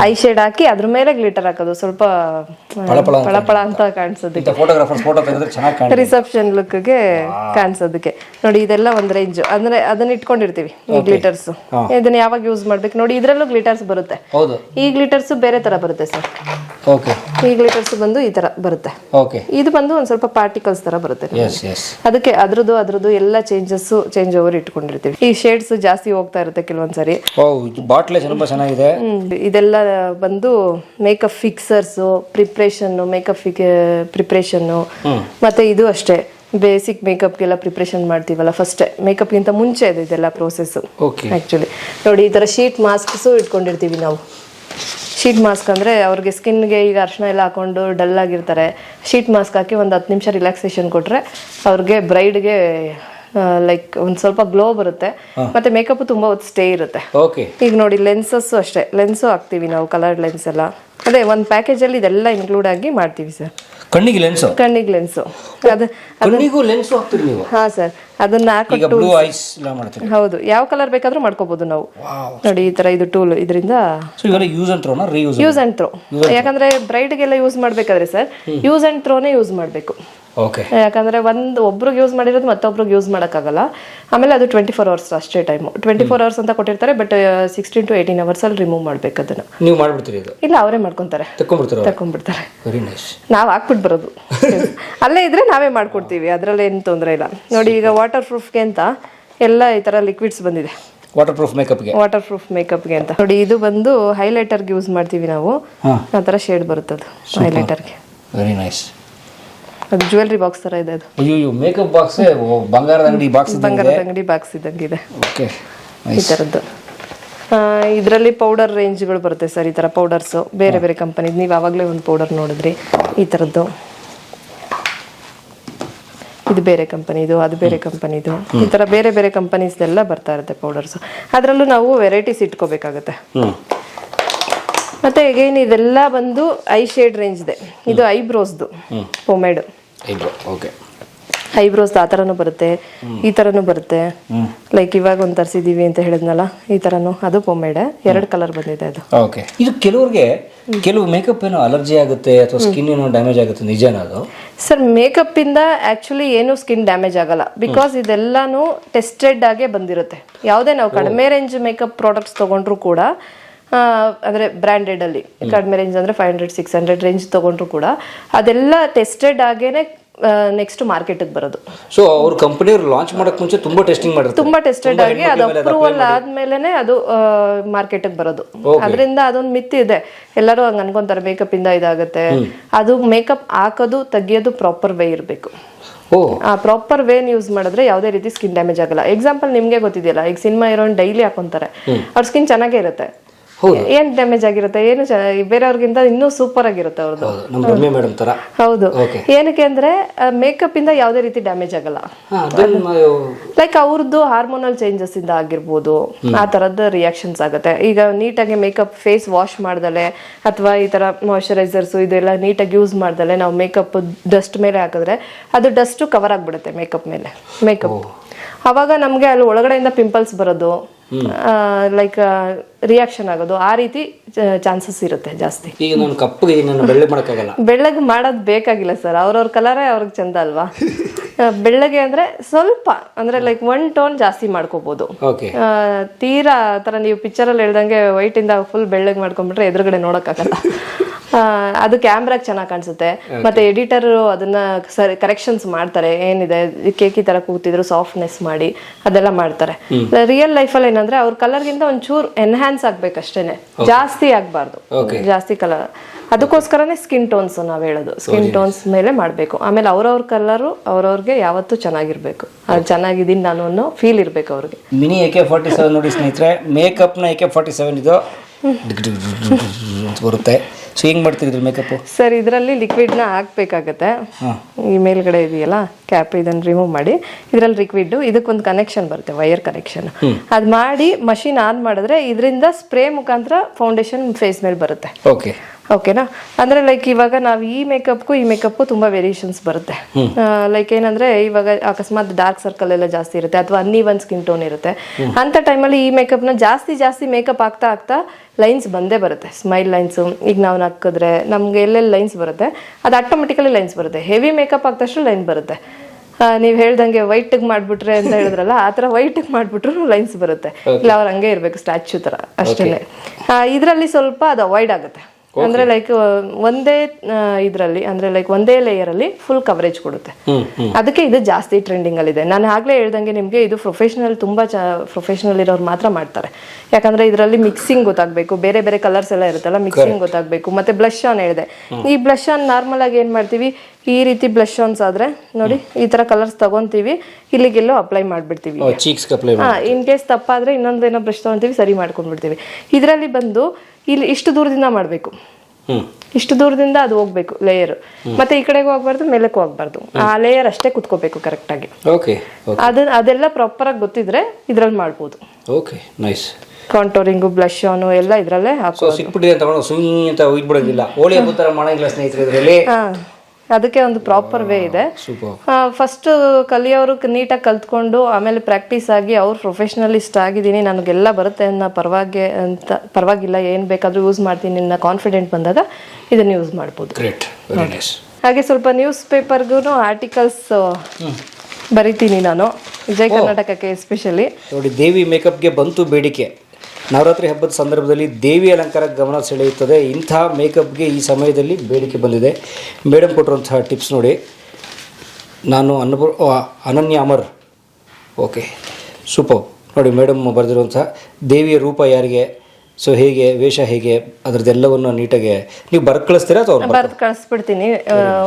ಐ ಶೇಡ್ ಹಾಕಿ ಅದ್ರ ಮೇಲೆ ಗ್ಲಿಟರ್ ಹಾಕೋದು. ಸ್ವಲ್ಪ ಪಳಪಳ ಅಂತ. ಕಾಣಿಸೋದಕ್ಕೆ. ರಿಸೆಪ್ಷನ್ ಲುಕ್ಗೆ ಕಾಣಿಸೋದಕ್ಕೆ. ನೋಡಿ ಇದೆಲ್ಲ ಒಂದ್ ರೇಂಜ್ ಅಂದ್ರೆ ಅದನ್ನ ಇಟ್ಕೊಂಡಿರ್ತೀವಿ ಈ ಗ್ಲಿಟರ್ಸ್ ಇದನ್ನ ಯಾವಾಗ ಯೂಸ್ ಮಾಡ್ಬೇಕು? ನೋಡಿ ಇದ್ರಲ್ಲೂ ಗ್ಲಿಟರ್ಸ್ ಬರುತ್ತೆ. ಈ ಗ್ಲಿಟರ್ಸ್ ಬೇರೆ ತರ ಬರುತ್ತೆ ಸರ್. ಈ ಗ್ಲಿಟರ್ಸ್ ಬಂದು ಈ ತರ ಬರುತ್ತೆ. ಇದು ಬಂದು ಒಂದ್ ಸ್ವಲ್ಪ ಪಾರ್ಟಿಕಲ್ಸ್ ತರ ಬರುತ್ತೆ. ಅದಕ್ಕೆ ಅದ್ರದ್ದು ಅದ್ರದ್ದು ಎಲ್ಲ ಚೇಂಜಸ್ ಚೇಂಜ್ ಓವರ್ ಇಟ್ಕೊಂಡಿರ್ತೀವಿ. ಈ ಶೇಡ್ಸ್ ಜಾಸ್ತಿ ಹೋಗ್ತಾ ಇರುತ್ತೆ ಕೆಲವೊಂದ್ಸರಿ. ಬಾಟ್ಲೆ ಸ್ವಲ್ಪ ಚೆನ್ನಾಗಿದೆ. ಹ್ಮ್. ಇದೆಲ್ಲ ಬಂದು ಮೇಕಪ್ ಫಿಕ್ಸರ್ಸು ಪ್ರಿಪ್ರೇಷನ್ನು ಮೇಕಪ್ ಪ್ರಿಪ್ರೇಷನ್ನು ಮತ್ತೆ ಇದು ಅಷ್ಟೇ. ಬೇಸಿಕ್ ಮೇಕಪ್ಗೆಲ್ಲ ಪ್ರಿಪ್ರೇಷನ್ ಮಾಡ್ತೀವಲ್ಲ ಫಸ್ಟೇ ಮೇಕಪ್ಗಿಂತ ಮುಂಚೆ ಇದೆ ಇದೆಲ್ಲ ಪ್ರೋಸೆಸ್ ಓಕೆ ಆ್ಯಕ್ಚುಲಿ ನೋಡಿ ಈ ಥರ ಶೀಟ್ ಮಾಸ್ಕ್ಸು ಇಟ್ಕೊಂಡಿರ್ತೀವಿ ನಾವು. ಶೀಟ್ ಮಾಸ್ಕ್ ಅಂದರೆ ಅವ್ರಿಗೆ ಸ್ಕಿನ್ಗೆ ಈಗ ಅರ್ಶನ ಎಲ್ಲ ಹಾಕೊಂಡು ಡಲ್ ಆಗಿರ್ತಾರೆ. ಶೀಟ್ ಮಾಸ್ಕ್ ಹಾಕಿ ಒಂದು ಹತ್ತು ನಿಮಿಷ ರಿಲ್ಯಾಕ್ಸೇಷನ್ ಕೊಟ್ಟರೆ ಅವ್ರಿಗೆ ಬ್ರೈಡ್ಗೆ ಲೈಕ್ ಒಂದ್ ಸ್ವಲ್ಪ ಗ್ಲೋ ಬರುತ್ತೆ. ಮತ್ತೆ ಮೇಕಪ್ ತುಂಬಾ ಹೊತ್ತು ಸ್ಟೇ ಇರುತ್ತೆ. ಓಕೆ ಈಗ ನೋಡಿ ಲೆನ್ಸಸ್ ಅಷ್ಟೇ. ಲೆನ್ಸು ಹಾಕ್ತೀವಿ ನಾವು ಕಲರ್ ಲೆನ್ಸ್ ಎಲ್ಲ. ಅದೇ ಒಂದು ಪ್ಯಾಕೇಜಲ್ಲಿ ಇದೆಲ್ಲ ಇನ್ಕ್ಲೂಡ್ ಆಗಿ ಮಾಡ್ತೀವಿ ಸರ್ ಕಣ್ಣಿಗೆ ಲೆನ್ಸ್ ಕಣ್ಣಿಗೆ ಲೆನ್ಸು ಅದು ಕಣ್ಣಿಗೂ ಲೆನ್ಸ್ ಹಾಕ್ತೀರಿ ನೀವು? ಹಾ ಸರ್ ಅದನ್ನ ಈಗ ಹಾಕೊಟ್ಟು ಬ್ಲೂ ಐಸ್ ಎಲ್ಲ ಮಾಡ್ತೀರಿ. ಹೌದು. ಯಾವ ಕಲರ್ ಬೇಕಾದ್ರೂ ಮಾಡ್ಕೋಬಹುದು ನಾವು. ನೋಡಿ ಈ ತರ ಇದು ಟೂಲ್ ಇದರಿಂದ ಸೊ ಇವೆಲ್ಲ ಯೂಸ್ ಅಂಡ್ ಥ್ರೋನಾ ರೀಯೂಸ್ ಯೂಸ್ ಅಂಡ್ ಥ್ರೋ ಯಾಕಂದ್ರೆ ಬ್ರೈಡ್ಗೆಲ್ಲ ಯೂಸ್ ಮಾಡ್ಬೇಕಾದ್ರೆ ಸರ್ ಯೂಸ್ ಅಂಡ್ ಥ್ರೋನೇ ಯೂಸ್ ಮಾಡಬೇಕು. ಯಾಕಂದ್ರೆ ಒಂದು ಒಬ್ರಿಗೆ ಯೂಸ್ ಮಾಡಿರೋದು ಮತ್ತೊಬ್ರಿಗೆ ಯೂಸ್ ಮಾಡೋಕ್ಕಾಗಲ್ಲ. ಆಮೇಲೆ ಅದು ಟ್ವೆಂಟಿ ಫೋರ್ ಅವರ್ಸ್ ಅಷ್ಟೇ ಟೈಮು ಟ್ವೆಂಟಿ ಫೋರ್ ಅವರ್ಸ್ ಅಂತ ಕೊಟ್ಟಿರ್ತಾರೆ ಬಟ್ ಸಿಕ್ಸ್ಟೀನ್ ಟು ಏಯ್ಟೀನ್ ಅವರ್ಸಲ್ಲಿ ರಿಮೂವ್ ಮಾಡ್ಬೇಕು ಅದನ್ನ. ನೀವು ಮಾಡ್ಬಿಡ್ತೀರಿ ಇಲ್ಲ ಅವರೇ ಮಾಡ್ಕೊಂತಾರೆ. ತಕೊಂಡ್ಬಿಡ್ತೀರ ನಾವು ಹಾಕ್ಬಿಟ್ಟು ಬರೋದು. <laughs> ಅಲ್ಲೇ ಇದ್ರೆ ನಾವೇ ಮಾಡ್ಕೊಡ್ತೀವಿ ಅದ್ರಲ್ಲಿ ಏನು ತೊಂದರೆ ಇಲ್ಲ. ನೋಡಿ ಈಗ ವಾಟರ್ ಪ್ರೂಫ್ಗೆ ಅಂತ ಎಲ್ಲ ಈ ತರ ಲಿಕ್ವಿಡ್ಸ್ ಬಂದಿದೆ. ವಾಟರ್ ಪ್ರೂಫ್ ಮೇಕಪ್ಗೆ ವಾಟರ್ ಪ್ರೂಫ್ ಮೇಕಪ್ಗೆ ಅಂತ. ನೋಡಿ ಇದು ಬಂದು ಹೈಲೈಟರ್ಗೆ ಯೂಸ್ ಮಾಡ್ತೀವಿ ನಾವು. ಆ ತರ ಶೇಡ್ ಬರುತ್ತೆ ಬರುತ್ತದು ಹೈಲೈಟರ್ಗೆ ವೆರಿ ನೈಸ್ ಅದು ಜ್ಯುವೆಲ್ರಿ ಬಾಕ್ಸ್ ಥರ ಇದೆ ಅದು. ಅಯ್ಯೋ ಮೇಕಪ್ ಬಾಕ್ಸ್ ಬಂಗಾರದ ಅಂಗಡಿ ಬಾಕ್ಸ್ ಬಂಗಾರದ ಅಂಗಡಿ ಬಾಕ್ಸ್ ಇದ್ದಂಗಿದೆ ಓಕೆ ಈ ಥರದ್ದು ಇದರಲ್ಲಿ ಪೌಡರ್ ರೇಂಜ್ಗಳು ಬರುತ್ತೆ ಸರ್ ಈ ಥರ ಪೌಡರ್ಸು ಬೇರೆ ಬೇರೆ ಕಂಪನಿದು ನೀವು ಆವಾಗಲೇ ಒಂದು ಪೌಡರ್ ನೋಡಿದ್ರಿ ಈ ಥರದ್ದು ಇದು ಬೇರೆ ಕಂಪನಿದು ಅದು ಬೇರೆ ಕಂಪನಿದು ಈ ಥರ ಬೇರೆ ಬೇರೆ ಕಂಪನೀಸ್ದೆಲ್ಲ ಬರ್ತಾ ಇರುತ್ತೆ ಪೌಡರ್ಸು ಅದರಲ್ಲೂ ನಾವು ವೆರೈಟೀಸ್ ಇಟ್ಕೋಬೇಕಾಗತ್ತೆ. ಮತ್ತೆ ಅಗೇನ್ ಇದೆಲ್ಲ ಬಂದು ಐ ಶೇಡ್ ರೇಂಜ್ ಇದೆ. ಇದು ಐಬ್ರೋಸ್ದು ಪೊಮೇಡ್ ಐಬ್ರೋ ಓಕೆ ಐಬ್ರೋಸ್ ಆ ಥರನೂ ಬರುತ್ತೆ ಈ ಥರನೂ ಬರುತ್ತೆ. ಲೈಕ್ ಇವಾಗ ಒಂದು ತರಿಸಿದೀವಿ ಅಂತ ಹೇಳಿದ್ನಲ್ಲ ಈ ಥರನೂ ಅದು ಪೊಮೇಡ ಎರಡು ಕಲರ್ ಬಂದಿದೆ ಅದು. ಓಕೆ ಇದು ಕೆಲವ್ರಿಗೆ ಕೆಲವು ಮೇಕಪ್ ಏನೋ ಅಲರ್ಜಿ ಆಗುತ್ತೆ ಅಥವಾ ಸ್ಕಿನ್ ಏನೋ ಡ್ಯಾಮೇಜ್ ಆಗುತ್ತೆ ನಿಜನಾ ಅದು? ಸರ್ ಮೇಕಪ್ ಇಂದ ಆಕ್ಚುಲಿ ಏನು ಸ್ಕಿನ್ ಡ್ಯಾಮೇಜ್ ಆಗಲ್ಲ. ಬಿಕಾಸ್ ಇದೆಲ್ಲಾನು ಟೆಸ್ಟೆಡ್ ಆಗೇ ಬಂದಿರುತ್ತೆ. ಯಾವುದೇ ನಾವು ಕಡಿಮೆ ರೇಂಜ್ ಮೇಕಪ್ ಪ್ರಾಡಕ್ಟ್ಸ್ ತಗೊಂಡ್ರು ಕೂಡ ಅಂದ್ರೆ ಬ್ರ್ಯಾಂಡೆಡ್ ಅಲ್ಲಿ. ಕಡಿಮೆ ರೇಂಜ್ ಅಂದ್ರೆ five hundred six hundred range ತಗೊಂಡ್ರು ಕೂಡ. ಅದೆಲ್ಲ ಟೆಸ್ಟೆಡ್ ಆಗೇನೆ ನೆಕ್ಸ್ಟ್ ಮಾರ್ಕೆಟಿಗೆ ಬರೋದು. ಸೊ ಅವ್ರ ಕಂಪನಿಯವ್ರು ಲಾಂಚ್ ಮಾಡಕ್ ಮುಂಚೆ ತುಂಬಾ ಟೆಸ್ಟಿಂಗ್ ಮಾಡಿದ್ರು ತುಂಬಾ ಟೆಸ್ಟೆಡ್ ಆಗಿ ಅದು ಅಪ್ರೂವಲ್ ಆದ್ಮೇಲೆ ಅದು ಮಾರ್ಕೆಟಿಗೆ ಬರೋದು. ಅದರಿಂದ ಅದೊಂದು ಮಿತ್ ಇದೆ. ಎಲ್ಲರೂ ಹಂಗ ಅನ್ಕೊಂತಾರೆ ಮೇಕಪ್ ಇಂದ ಇದಾಗುತ್ತೆ. ಅದು ಮೇಕಪ್ ಹಾಕೋದು ತೆಗಿಯೋದು ಪ್ರಾಪರ್ ವೇ ಇರಬೇಕು. ಆ ಪ್ರಾಪರ್ ವೇನ್ ಯೂಸ್ ಮಾಡಿದ್ರೆ ಯಾವುದೇ ರೀತಿ ಸ್ಕಿನ್ ಡ್ಯಾಮೇಜ್ ಆಗಲ್ಲ. ಎಕ್ಸಾಂಪಲ್ ನಿಮಗೆ ಗೊತ್ತಿದೆಯಲ್ಲ ಈಗ ಸಿನಿಮಾ ಇರೋನ್ ಡೈಲಿ ಹಾಕೊಂತಾರೆ. ಅವ್ರ ಸ್ಕಿನ್ ಚೆನ್ನಾಗೇ ಇರುತ್ತೆ. ಏನ್ ಡ್ಯಾಮೇಜ್ ಆಗಿರುತ್ತೆ? ಏನು ಬೇರೆಯವ್ರಿಗಿಂತ ಇನ್ನೂ ಸೂಪರ್ ಆಗಿರುತ್ತೆ ಅವ್ರದ್ದು ಹೌದು ನಮ್ಮ ರಮ್ಯ ಮೇಡಮ್ ತರ ಹೌದು. ಏನಕ್ಕೆ ಅಂದ್ರೆ ಮೇಕಪ್ ಇಂದ ಯಾವುದೇ ರೀತಿ ಡ್ಯಾಮೇಜ್ ಆಗಲ್ಲ. ಲೈಕ್ ಅವ್ರದ್ದು ಹಾರ್ಮೋನಲ್ ಚೇಂಜಸ್ ಇಂದ ಆಗಿರ್ಬೋದು ಆ ತರದ ರಿಯಾಕ್ಷನ್ಸ್ ಆಗುತ್ತೆ. ಈಗ ನೀಟಾಗಿ ಮೇಕಪ್ ಫೇಸ್ ವಾಶ್ ಮಾಡ್ದಲೆ ಅಥವಾ ಈ ತರ ಮಾಯಶ್ಚರೈಸರ್ಸ್ ಇದೆಲ್ಲ ನೀಟಾಗಿ ಯೂಸ್ ಮಾಡ್ದಲೆ ನಾವು ಮೇಕಪ್ ಡಸ್ಟ್ ಮೇಲೆ ಹಾಕಿದ್ರೆ ಅದು ಡಸ್ಟ್ ಕವರ್ ಆಗ್ಬಿಡುತ್ತೆ ಮೇಕಪ್ ಮೇಲೆ. ಮೇಕಪ್ ಅವಾಗ ನಮ್ಗೆ ಅಲ್ಲಿ ಒಳಗಡೆಯಿಂದ ಪಿಂಪಲ್ಸ್ ಬರೋದು ಲೈಕ್ ರಿಯಾಕ್ಷನ್ ಆಗೋದು. ಆ ರೀತಿ ಚಾನ್ಸಸ್ ಇರುತ್ತೆ ಜಾಸ್ತಿ. ಈಗ ನಾನು ಕಪ್ಪಗೆ ನಾನು ಬೆಳ್ಳೆ ಮಾಡಕ್ಕಾಗಲ್ಲ. <laughs> ಬೆಳ್ಳಗೆ ಮಾಡೋದು ಬೇಕಾಗಿಲ್ಲ ಸರ್ ಅವ್ರವ್ರ ಕಲರೇ ಅವ್ರಿಗೆ ಚಂದ ಅಲ್ವಾ? ಬೆಳ್ಳಗೆ ಅಂದ್ರೆ ಸ್ವಲ್ಪ ಅಂದ್ರೆ ಲೈಕ್ ಒನ್ ಟೋನ್ ಜಾಸ್ತಿ ಮಾಡ್ಕೋಬಹುದು ತೀರಾ ತರ ನೀವು ಪಿಕ್ಚರ್ ಅಲ್ಲಿ ಹೇಳ್ದಂಗೆ ವೈಟ್ ಇಂದ ಫುಲ್ ಬೆಳ್ಳಗೆ ಮಾಡ್ಕೊಂಡ್ಬಿಟ್ರೆ ಎದುರುಗಡೆ ನೋಡೋಕ್ಕಾಗಲ್ಲ. ಅದು ಕ್ಯಾಮ್ರಾ ಚೆನ್ನಾಗಿ ಕಾಣಿಸುತ್ತೆ. ಮತ್ತೆ ಎಡಿಟರ್ ಅದನ್ನ ಸರಿ ಕರೆಕ್ಷನ್ಸ್ ಮಾಡ್ತಾರೆ. ಏನಿದೆ? ಕೇಕಿ ತರ ಕೂತಿದ್ರು ಸಾಫ್ಟ್ನೆಸ್ ಮಾಡಿ ಅದೆಲ್ಲ ಮಾಡ್ತಾರೆ. ರಿಯಲ್ ಲೈಫಲ್ಲಿ ಏನಂದ್ರೆ ಅವ್ರ ಕಲರ್ಗಿಂತ ಒಂಚೂರು ಎನ್ಹ್ಯಾನ್ಸ್ ಆಗ್ಬೇಕಷ್ಟೇನೆ ಜಾಸ್ತಿ ಆಗ್ಬಾರ್ದು. ಜಾಸ್ತಿ ಕಲರ್ ಅದಕ್ಕೋಸ್ಕರನೇ ಸ್ಕಿನ್ ಟೋನ್ಸ್ ನಾವ್ ಹೇಳೋದು. ಸ್ಕಿನ್ ಟೋನ್ಸ್ ಮೇಲೆ ಮಾಡಬೇಕು. ಆಮೇಲೆ ಅವ್ರವ್ರ ಕಲರ್ ಅವ್ರವ್ರಿಗೆ ಯಾವತ್ತೂ ಚೆನ್ನಾಗಿರ್ಬೇಕು. ಅದು ಚೆನ್ನಾಗಿದ್ದೀನಿ ನಾನು ಅನ್ನೋ ಫೀಲ್ ಇರ್ಬೇಕು ಅವ್ರಿಗೆ. Mini A K forty seven ನೋಡಿ ಸ್ನೇಹಿತರೆ. ಮೇಕಪ್ನ ಎ ಕೆ ಫಾರ್ಟಿ ಸೆವೆನ್ ಇದು. ಬರುತ್ತೆ ಸೊ ಹೆಂಗೆ ಮಾಡ್ತೀರಿ ಮೇಕಪ್ ಮೇಕಪ್ಪು ಸರ್ ಇದರಲ್ಲಿ ಲಿಕ್ವಿಡ್ನ ಹಾಕ್ಬೇಕಾಗತ್ತೆ. ಈ ಮೇಲ್ಗಡೆ ಇದೆಯಲ್ಲ ಕ್ಯಾಪ್ ಇದನ್ನು ರಿಮೂವ್ ಮಾಡಿ. ಇದರಲ್ಲಿ ಲಿಕ್ವಿಡ್ ಇದಕ್ಕೊಂದು ಕನೆಕ್ಷನ್ ಬರುತ್ತೆ ವೈರ್ ಕನೆಕ್ಷನ್ ಅದು ಮಾಡಿ ಮಷಿನ್ ಆನ್ ಮಾಡಿದ್ರೆ ಇದರಿಂದ ಸ್ಪ್ರೇ ಮುಖಾಂತರ ಫೌಂಡೇಶನ್ ಫೇಸ್ ಮೇಲೆ ಬರುತ್ತೆ. ಓಕೆ ಓಕೆನಾ? ಅಂದ್ರೆ ಲೈಕ್ ಇವಾಗ ನಾವು ಈ ಮೇಕಪ್ಗೂ ಈ ಮೇಕಪ್ಗೂ ತುಂಬಾ ವೇರಿಯೇಷನ್ಸ್ ಬರುತ್ತೆ. ಲೈಕ್ ಏನಂದ್ರೆ ಇವಾಗ ಅಕಸ್ಮಾತ್ ಡಾರ್ಕ್ ಸರ್ಕಲ್ ಎಲ್ಲ ಜಾಸ್ತಿ ಇರುತ್ತೆ ಅಥವಾ ಅನ್ನೀವನ್ ಸ್ಕಿನ್ ಟೋನ್ ಇರುತ್ತೆ. ಅಂತ ಟೈಮಲ್ಲಿ ಈ ಮೇಕಪ್ನ ಜಾಸ್ತಿ ಜಾಸ್ತಿ ಮೇಕಪ್ ಆಗ್ತಾ ಆಗ್ತಾ ಲೈನ್ಸ್ ಬಂದೇ ಬರುತ್ತೆ. ಸ್ಮೈಲ್ ಲೈನ್ಸ್ ಈಗ ನಾವು ಹಾಕಿದ್ರೆ ನಮ್ಗೆ ಎಲ್ಲೆಲ್ಲಿ ಲೈನ್ಸ್ ಬರುತ್ತೆ ಅದು ಆಟೋಮೆಟಿಕಲಿ ಲೈನ್ಸ್ ಬರುತ್ತೆ. ಹೆವಿ ಮೇಕಪ್ ಆಗ್ತಷ್ಟು ಲೈನ್ ಬರುತ್ತೆ. ನೀವು ಹೇಳ್ದಂಗೆ ವೈಟಿಗೆ ಮಾಡ್ಬಿಟ್ರೆ ಅಂತ ಹೇಳಿದ್ರಲ್ಲ ಆ ಥರ ವೈಟಿಗೆ ಮಾಡ್ಬಿಟ್ರು ಲೈನ್ಸ್ ಬರುತ್ತೆ. ಇಲ್ಲ ಅವ್ರ ಹಂಗೆ ಇರಬೇಕು ಸ್ಟ್ಯಾಚ್ಯೂ ತರ ಅಷ್ಟೇ ಇದರಲ್ಲಿ ಸ್ವಲ್ಪ ಅದು ಅವಾಯ್ಡ್ ಆಗುತ್ತೆ. ಅಂದ್ರೆ ಲೈಕ್ ಒಂದೇ ಇದರಲ್ಲಿ ಅಂದ್ರೆ ಲೈಕ್ ಒಂದೇ ಲೇಯರ್ ಅಲ್ಲಿ ಫುಲ್ ಕವರೇಜ್ ಕೊಡುತ್ತೆ. ಅದಕ್ಕೆ ಇದು ಜಾಸ್ತಿ ಟ್ರೆಂಡಿಂಗ್ ಅಲ್ಲಿ ಇದೆ ನಾನು ಆಗ್ಲೇ ಹೇಳ್ದಂಗೆ ನಿಮ್ಗೆ ಇದು ಪ್ರೊಫೆಷನಲ್ ತುಂಬಾ ಪ್ರೊಫೆಷನಲ್ ಇರೋರು ಮಾತ್ರ ಮಾಡ್ತಾರೆ. ಯಾಕಂದ್ರೆ ಇದರಲ್ಲಿ ಮಿಕ್ಸಿಂಗ್ ಗೊತ್ತಾಗ್ಬೇಕು. ಬೇರೆ ಬೇರೆ ಕಲರ್ಸ್ ಎಲ್ಲ ಇರುತ್ತಲ್ಲ ಮಿಕ್ಸಿಂಗ್ ಗೊತ್ತಾಗ್ಬೇಕು. ಮತ್ತೆ ಬ್ಲಷ್ ಆನ್ ಹೇಳಿದೆ. ಈ ಬ್ಲಷ್ ಆನ್ ನಾರ್ಮಲ್ ಆಗಿ ಏನ್ ಮಾಡ್ತೀವಿ? ಈ ರೀತಿ ಬ್ಲಷ್ ಆನ್ಸ್ ಆದ್ರೆ ನೋಡಿ ಈ ತರ ಕಲರ್ಸ್ ತಗೊಂತೀವಿ. ಇಲ್ಲಿಗೆಲ್ಲೋ ಅಪ್ಲೈ ಮಾಡ್ಬಿಡ್ತೀವಿ ಇನ್ ಕೇಸ್ ತಪ್ಪಾದ್ರೆ ಇನ್ನೊಂದೇನೋ ಬ್ರಷ್ ತಗೊಂತೀವಿ ಸರಿ ಮಾಡ್ಕೊಂಡ್ಬಿಡ್ತೀವಿ. ಇದರಲ್ಲಿ ಬಂದು ಇಲ್ಲಿ ಇಷ್ಟು ದೂರದಿಂದ ಮಾಡಬೇಕು. ಇಷ್ಟು ದೂರದಿಂದ ಅದು ಹೋಗ್ಬೇಕು ಲೇಯರ್ ಮತ್ತೆ ಈ ಕಡೆಗೂ ಹೋಗ್ಬಾರ್ದು ಮೇಲಕ್ಕೂ ಹೋಗ್ಬಾರ್ದು ಆ ಲೇಯರ್ ಅಷ್ಟೇ ಕುತ್ಕೋಬೇಕು ಕರೆಕ್ಟ್ ಆಗಿ. ಓಕೆ ಓಕೆ ಅದು ಅದೆಲ್ಲ ಪ್ರಾಪರ್ ಆಗಿ ಗೊತ್ತಿದ್ರೆ ಇದ್ರಲ್ಲಿ ಮಾಡ್ಬೋದು. ಓಕೆ ನೈಸ್ ಕಾಂಟೋರಿಂಗು ಬ್ಲಶ್ ಆನು ಎಲ್ಲ ಇದ್ರಲ್ಲೇ ಹಾಕೋ ಸಿಕ್ಬಿಟ್ಟಿದೆ ಅಂತ ಸುಮ್ಮನೆ ಅಂತ ಹೋಗ್ಬಿಡೋದಿಲ್ಲ. ಹೋಳಿ ಹಬ್ಬದ ಥರ ಮಾಡಂಗಿಲ್ಲ ಸ್ನೇಹಿತರೆ ಇದರಲ್ಲಿ. ಅದಕ್ಕೆ ಒಂದು ಪ್ರಾಪರ್ ವೇ ಇದೆ. ಫಸ್ಟ್ ಕಲಿಯೋರು ನೀಟಾಗಿ ಕಲ್ತ್ಕೊಂಡು ಆಮೇಲೆ ಪ್ರಾಕ್ಟೀಸ್ ಆಗಿ ಅವ್ರು ಪ್ರೊಫೆಷನಲಿಸ್ಟ್ ಆಗಿದ್ದೀನಿ ನನಗೆಲ್ಲ ಬರುತ್ತೆ ಅನ್ನ ಪರವಾಗಿ ಅಂತ ಪರವಾಗಿಲ್ಲ ಏನು ಬೇಕಾದರೂ ಯೂಸ್ ಮಾಡ್ತೀನಿ ಅನ್ನೋ ಕಾನ್ಫಿಡೆಂಟ್ ಬಂದಾಗ ಇದನ್ನು ಯೂಸ್ ಮಾಡ್ಬೋದು. ಹಾಗೆ ಸ್ವಲ್ಪ ನ್ಯೂಸ್ ಪೇಪರ್ಗೂ ಆರ್ಟಿಕಲ್ಸ್ ಬರಿತೀನಿ ನಾನು. ವಿಜಯ ಕರ್ನಾಟಕಕ್ಕೆ ಎಸ್ಪೆಷಲಿ ನೋಡಿ ದೇವಿ ಮೇಕಪ್ಗೆ ಬಂತು ಬೇಡಿಕೆ. ನವರಾತ್ರಿ ಹಬ್ಬದ ಸಂದರ್ಭದಲ್ಲಿ ದೇವಿ ಅಲಂಕಾರ ಗಮನ ಸೆಳೆಯುತ್ತದೆ. ಇಂಥ ಮೇಕಪ್ಗೆ ಈ ಸಮಯದಲ್ಲಿ ಬೇಡಿಕೆ ಬಂದಿದೆ. ಮೇಡಮ್ ಕೊಟ್ಟಿರುವಂತಹ ಟಿಪ್ಸ್ ನೋಡಿ. ನಾನು ಅನುಭವ ಅನನ್ಯ ಅಮರ್. ಓಕೆ. ಸೂಪರ್. ನೋಡಿ ಮೇಡಮ್ ಬರೆದಿರುವಂಥ ದೇವಿಯ ರೂಪ ಯಾರಿಗೆ? ಸೊ ಹೇಗೆ ವೇಷ ಹೇಗೆ ಅದ್ರದ್ದೆಲ್ಲವನ್ನು ನೀಟಾಗಿ ನೀವು ಬರ್ದು ಕಳಿಸ್ತೀರಾ ಅಥವಾ ಬರ್ದು ಕಳಿಸ್ಬಿಡ್ತೀನಿ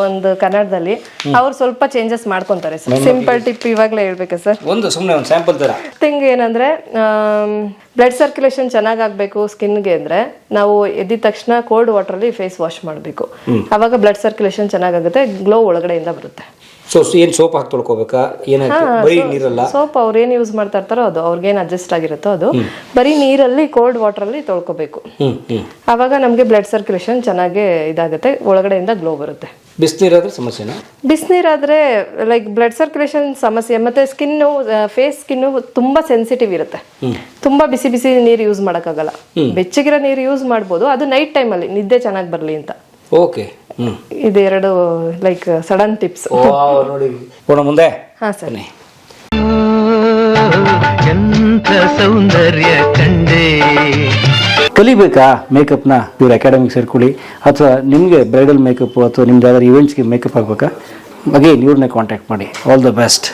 ಒಂದು ಕನ್ನಡದಲ್ಲಿ. ಅವ್ರು ಸ್ವಲ್ಪ ಚೇಂಜಸ್ ಮಾಡ್ಕೊಂತಾರೆ ಸರ್. ಸಿಂಪಲ್ ಟಿಪ್ ಇವಾಗಲೇ ಹೇಳ್ಬೇಕಾ ಸರ್. ಒಂದು ಸುಮ್ಮನೆ ಒಂದು ಸ್ಯಾಂಪಲ್ ತರ. ಥಿಂಗ್ ಏನಂದ್ರೆ ಬ್ಲಡ್ ಸರ್ಕ್ಯುಲೇಷನ್ ಚೆನ್ನಾಗ್ ಆಗ್ಬೇಕು ಸ್ಕಿನ್ಗೆ ಅಂದ್ರೆ ನಾವು ಎದ್ದಿದ ತಕ್ಷಣ ಕೋಲ್ಡ್ ವಾಟರ್ ಅಲ್ಲಿ ಫೇಸ್ ವಾಶ್ ಮಾಡಬೇಕು. ಅವಾಗ ಬ್ಲಡ್ ಸರ್ಕ್ಯುಲೇಷನ್ ಚೆನ್ನಾಗಾಗುತ್ತೆ ಗ್ಲೋ ಒಳಗಡೆಯಿಂದ ಬರುತ್ತೆ. ಸೊ ಏನ್ ಸೋಪ್ ಹಾಕಿ ತೊಳ್ಕೊಬೇಕಾ? ಏನಾಯ್ತು ಬರೀ ನೀರಲ್ಲ? ಸೋಪ್ ಅವ್ರು ಏನ್ ಯೂಸ್ ಮಾಡ್ತಾ ಇರ್ತಾರೋ ಅದು ಅವ್ರಿಗೇನ್ ಅಡ್ಜಸ್ಟ್ ಆಗಿರುತ್ತೋ ಅದು. ಬರೀ ನೀರಲ್ಲಿ ಕೋಲ್ಡ್ ವಾಟರ್ ಅಲ್ಲಿ ತೊಳ್ಕೊಬೇಕು. ಆವಾಗ ನಮಗೆ ಬ್ಲಡ್ ಸರ್ಕ್ಯುಲೇಷನ್ ಚೆನ್ನಾಗಿ ಇದಾಗುತ್ತೆ. ಒಳಗಡೆಯಿಂದ ಗ್ಲೋ ಬರುತ್ತೆ. ಬಿಸಿನೀರಾದ್ರೆ ಸಮಸ್ಯೆನಾ? ಬಿಸಿನೀರಾದ್ರೆ ಲೈಕ್ ಬ್ಲಡ್ ಸರ್ಕ್ಯುಲೇಷನ್ ಸಮಸ್ಯೆ. ಮತ್ತೆ ಸ್ಕಿನ್ ಫೇಸ್ ಸ್ಕಿನ್ ತುಂಬಾ ಸೆನ್ಸಿಟಿವ್ ಇರುತ್ತೆ. ತುಂಬಾ ಬಿಸಿ ಬಿಸಿ ನೀರು ಯೂಸ್ ಮಾಡೋಕ್ಕಾಗಲ್ಲ. ಬೆಚ್ಚಗಿರೋ ನೀರು ಯೂಸ್ ಮಾಡ್ಬೋದು. ಅದು ನೈಟ್ ಟೈಮಲ್ಲಿ ನಿದ್ದೆ ಚೆನ್ನಾಗಿ ಬರಲಿ ಅಂತ. ಓಕೆ ಹ್ಞೂ ಇದೆರಡು ಲೈಕ್ ಸಡನ್ ಟಿಪ್ಸ್ ಓ ನೋಡಿ. ಹೋಣ ಮುಂದೆ? ಹಾ ಸರ್. ಬನ್ನಿ. ಎಂಥ ಸೌಂದರ್ಯ ಕಂಡೆ. ಕಲಿಬೇಕಾ ಮೇಕಪ್ನ? ಇವ್ರ ಅಕಾಡೆಮಿಗೆ ಸೇರ್ಕೊಳ್ಳಿ. ಅಥವಾ ನಿಮಗೆ ಬ್ರೈಡಲ್ ಮೇಕಪ್ ಅಥವಾ ನಿಮ್ದು ಯಾವ್ದಾದ್ರು ಇವೆಂಟ್ಸ್ಗೆ ಮೇಕಪ್ ಆಗಬೇಕಾ ಅಗೇನ್ ಇವ್ರನ್ನೇ ಕಾಂಟ್ಯಾಕ್ಟ್ ಮಾಡಿ. All the best